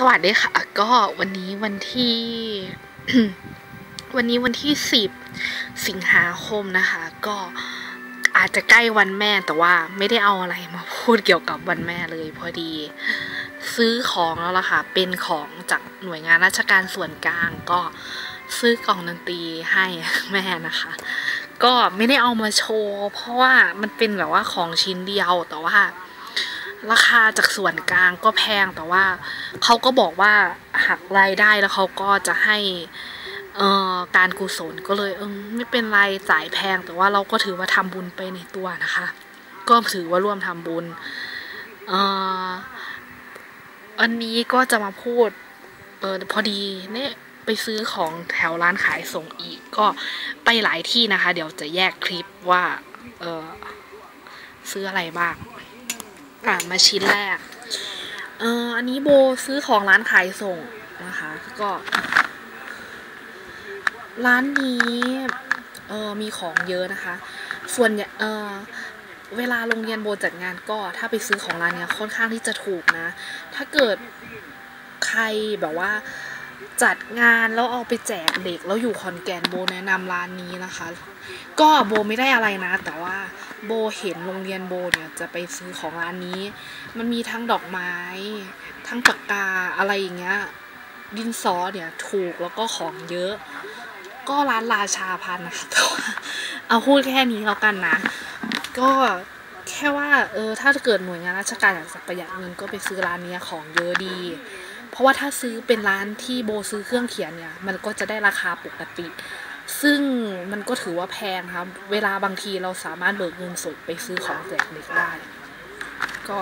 สวัสดีค่ะ ก็วันนี้วันที่ วันนี้วันที่สิบสิงหาคมนะคะ ก็อาจจะใกล้วันแม่แต่ว่าไม่ได้เอาอะไรมาพูดเกี่ยวกับวันแม่เลย พอดี ซื้อของแล้วล่ะค่ะ เป็นของจากหน่วยงานราชการส่วนกลาง ก็ซื้อกล่องดนตรีให้แม่นะคะ ก็ไม่ได้เอามาโชว์ เพราะว่ามันเป็นแบบว่าของชิ้นเดียวแต่ว่า ราคาจากส่วนกลางก็แพงแต่ว่าเขาก็บอกว่าหักรายได้แล้วเขาก็จะให้เอ่อการกุศลก็เลยเออไม่เป็นไรจ่ายแพง แต่ว่าเราก็ถือว่าทำบุญไปในตัวนะคะ ก็ถือว่าร่วมทำบุญเอ่ออันนี้ก็จะมาพูดเออพอดีเนี่ยไปซื้อของแถวร้านขายส่งอีก ก็ไปหลายที่นะคะ เดี๋ยวจะแยกคลิปว่าเออซื้ออะไรบ้าง อะมาชิ้นแรกเอออันนี้โบซื้อของร้านขายส่งนะคะ ก็ ร้านนี้เออมีของเยอะนะคะ ส่วนใหญ่เออเวลาโรงเรียนโบจัดงานก็ถ้าไปซื้อของร้านเนี้ยค่อนข้างที่จะถูกนะ ถ้าเกิดใครแบบว่าจัดงานแล้วเอาไปแจกเด็กแล้วอยู่ขอนแก่นโบแนะนำร้านนี้นะคะ ก็โบไม่ได้อะไรนะ แต่ว่า โบเห็นโรงเรียนโบเนี่ยจะไปซื้อของร้านนี้ มันมีทั้งดอกไม้ ทั้งปากกาอะไรอย่างเงี้ย ดินสอเนี่ยถูกแล้วก็ของเยอะ ก็ร้านราชาพันนะคะแต่ว่าเอาพูดแค่นี้แล้วกันนะ ก็แค่ว่าเออถ้าเกิดหน่วยงานราชการอยากจะประหยัดเงินก็ไปซื้อร้านนี้ของเยอะดี เพราะว่าถ้าซื้อเป็นร้านที่โบซื้อเครื่องเขียนเนี่ย มันก็จะได้ราคาปกติ ซึ่งมันก็ถือว่าแพงครับ เวลาบางทีเราสามารถเบิกเงินสดไปซื้อของแจกเด็กได้ ก็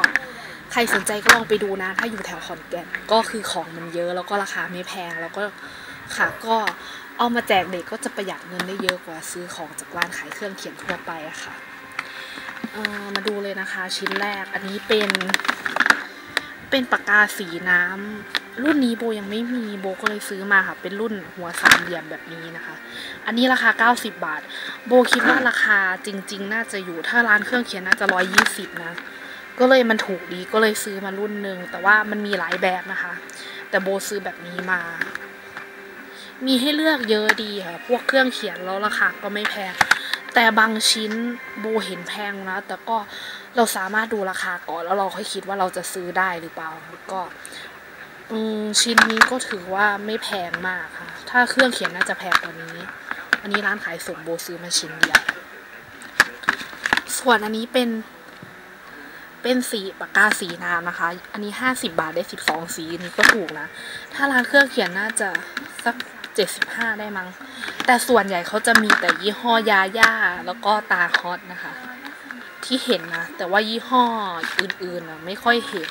ใครสนใจก็ลองไปดูนะ ถ้าอยู่แถวขอนแก่นก็คือของมันเยอะแล้วก็ราคาไม่แพงแล้วก็ค่ะก็เอามาแจกเด็กก็จะประหยัดเงินได้เยอะกว่าซื้อของจากร้านขายเครื่องเขียนทั่วไปอะค่ะมาดูเลยนะคะชิ้นแรกอันนี้เป็นเป็นปากกาสีน้ำ รุ่นนี้โบยังไม่มีโบก็เลยซื้อมาค่ะ เป็นรุ่นหัวสามเหลี่ยมแบบนี้นะคะ อันนี้ราคา 90 บาท โบคิดว่าราคาจริง ๆ น่าจะอยู่ถ้าร้านเครื่องเขียนน่าจะ120นะ ก็เลยมันถูกดีก็เลยซื้อมารุ่นหนึ่งแต่ว่ามันมีหลายแบบนะคะ แต่โบซื้อแบบนี้มา มีให้เลือกเยอะดีค่ะ พวกเครื่องเขียนแล้วราคาก็ไม่แพงแต่บางชิ้นโบเห็นแพงนะ แต่ก็เราสามารถดูราคาก่อนแล้วเราค่อยคิดว่าเราจะซื้อได้หรือเปล่า ก็ อืมชิ้นนี้ก็ถือว่าไม่แพงมากค่ะ ถ้าเครื่องเขียนน่าจะแพงกว่านี้ อันนี้ร้านขายส่งโบซื้อมาชิ้นเดียว ส่วนอันนี้เป็นเป็นสีปากกาสีน้ำนะคะ อันนี้ห้าสิบาทได้สิบสองสีอันนี้ก็ถูกนะ ถ้าร้านเครื่องเขียนน่าจะสักเจ็ดสิบห้าได้มั้ง แต่ส่วนใหญ่เขาจะมีแต่ยี่ห้อยาย่าแล้วก็ตาฮอตนะคะ ที่เห็นนะ แต่ว่ายี่ห้ออื่นๆนะไม่ค่อยเห็น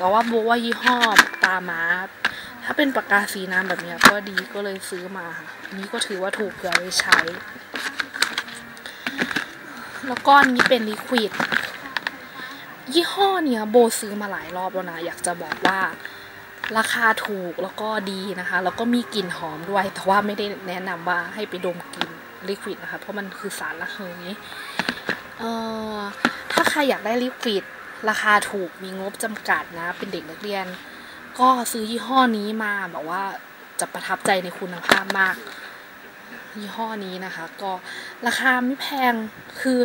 แต่ว่าโบว่ายี่ห้อตามาถ้าเป็นปากกาสีน้ำแบบนี้ก็ดีก็เลยซื้อมาค่ะนี้ก็ถือว่าถูกเผื่อไว้ใช้ แล้วก็นนี้เป็นลิควิดยี่ห้อเนี้ยโบซื้อมาหลายรอบแล้วนะ อยากจะบอกว่าราคาถูกแล้วก็ดีนะคะ แล้วก็มีกลิ่นหอมด้วย แต่ว่าไม่ได้แนะนำว่าให้ไปดมกลิ่นลิควิดนะคะ เพราะมันคือสารละเหยเอ่อถ้าใครอยากได้ลิควิด ราคาถูกมีงบจำกัดนะ เป็นเด็กนักเรียน ก็ซื้อยี่ห้อนี้มาแบบว่าจะประทับใจในคุณภาพมาก ยี่ห้อนี้นะคะ ก็ราคาไม่แพงคือ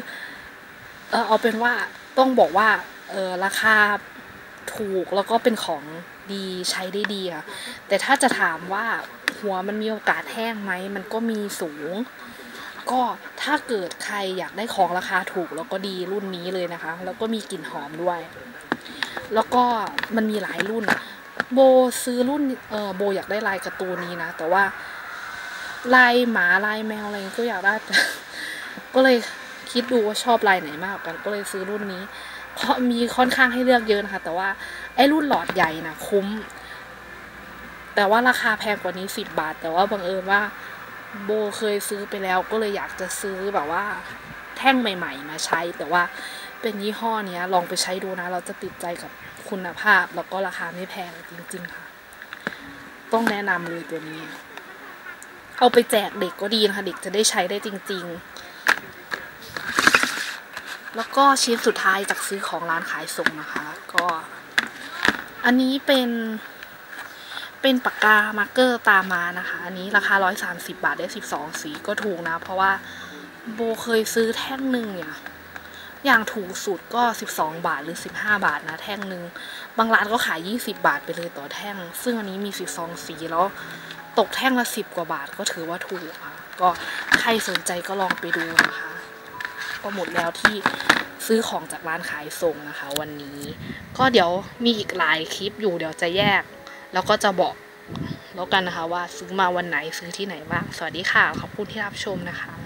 เออเอาเป็นว่าต้องบอกว่าเออราคาถูกแล้วก็เป็นของดีใช้ได้ดีค่ะแต่ถ้าจะถามว่าหัวมันมีโอกาสแห้งไหมมันก็มีสูง ก็ถ้าเกิดใครอยากได้ของราคาถูกแล้วก็ดีรุ่นนี้เลยนะคะ แล้วก็มีกลิ่นหอมด้วย แล้วก็มันมีหลายรุ่น โบซื้อรุ่นเออโบอยากได้ลายการ์ตูนนี้นะ แต่ว่าลายหมาลายแมวอะไรก็อยากได้ ก็เลยคิดดูว่าชอบลายไหนมากกว่ากัน ก็เลยซื้อรุ่นนี้เพราะมีค่อนข้างให้เลือกเยอะนะคะ แต่ว่าไอ้รุ่นหลอดใหญ่นะคุ้ม แต่ว่าราคาแพงกว่านี้สิบบาท แต่ว่าบังเอิญว่า โบเคยซื้อไปแล้วก็เลยอยากจะซื้อแบบว่าแท่งใหม่ ๆ มาใช้ แต่ว่าเป็นยี่ห้อเนี้ยลองไปใช้ดูนะ เราจะติดใจกับคุณภาพแล้วก็ราคาไม่แพงจริง ๆ ค่ะ ต้องแนะนำเลยตัวนี้ เอาไปแจกเด็กก็ดีนะคะ เด็กจะได้ใช้ได้จริง ๆ แล้วก็ชิ้นสุดท้ายจากซื้อของร้านขายส่งนะคะ ก็ อันนี้เป็น เป็นปากกามาร์กเกอร์ตามมานะคะ อันนี้ราคา 130 บาทได้ 12 สีก็ถูกนะ เพราะว่าโบเคยซื้อแท่งหนึ่งเนี่ยอย่างถูกสุดก็ 12 บาทหรือ 15 บาทนะแท่งหนึ่งบางร้านก็ขาย 20 บาทไปเลยต่อแท่ง ซึ่งอันนี้มี12สีแล้วตกแท่งละ 10 กว่าบาทก็ถือว่าถูกค่ะก็ใครสนใจก็ลองไปดูนะคะก็หมดแล้วที่ซื้อของจากร้านขายส่งนะคะ วันนี้ ก็เดี๋ยวมีอีกหลายคลิปอยู่เดี๋ยวจะแยก แล้วก็จะบอกแล้วกันนะคะว่าซื้อมาวันไหนซื้อที่ไหนบ้าง สวัสดีค่ะ ขอบคุณที่รับชมนะคะ